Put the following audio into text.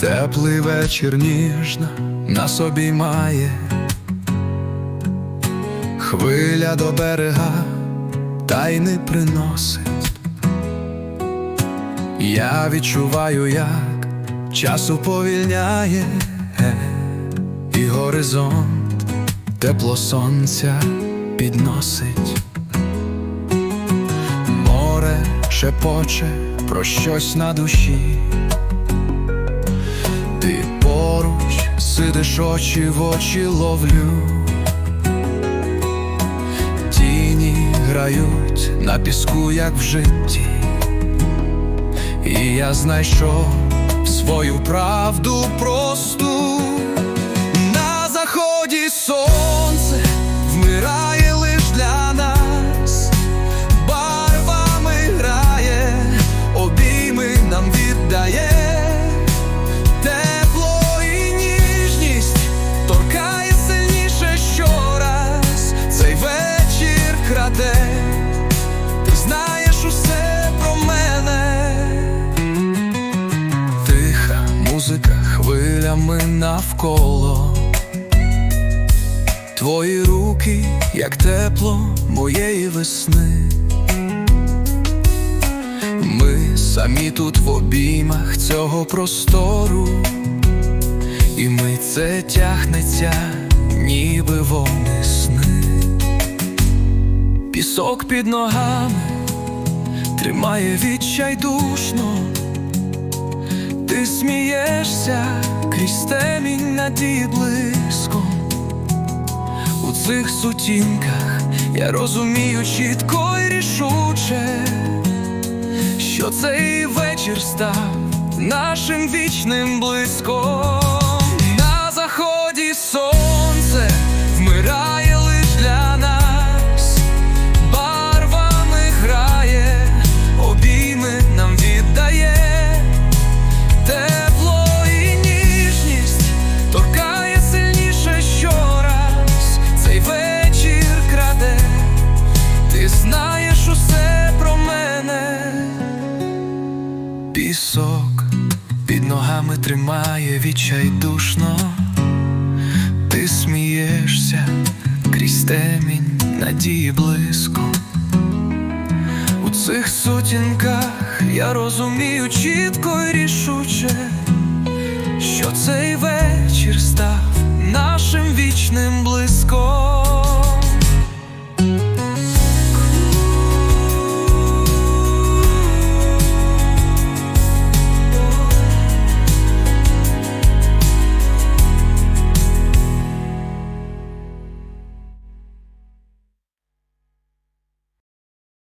Теплий вечір ніжно нас обіймає, хвиля до берега тайни приносить. Я відчуваю, як час уповільняє, і горизонт тепло сонця підносить. Море шепоче про щось на душі. Сидиш очі в очі ловлю. Тіні грають на піску, як в житті. І я знайшов свою правду просту. На заході сонце хвилями навколо. Твої руки, як тепло моєї весни. Ми самі тут в обіймах цього простору, і ми це тягнеться, ніби вовни сни. Пісок під ногами тримає відчайдушно. Ти смієшся крізь темінь надії близько У цих сутінках я розумію чітко і рішуче, що цей вечір став нашим вічним блиском. Пісок під ногами тримає відчайдушно, ти смієшся крізь темінь надії близько. У цих сутінках я розумію чітко і рішуче,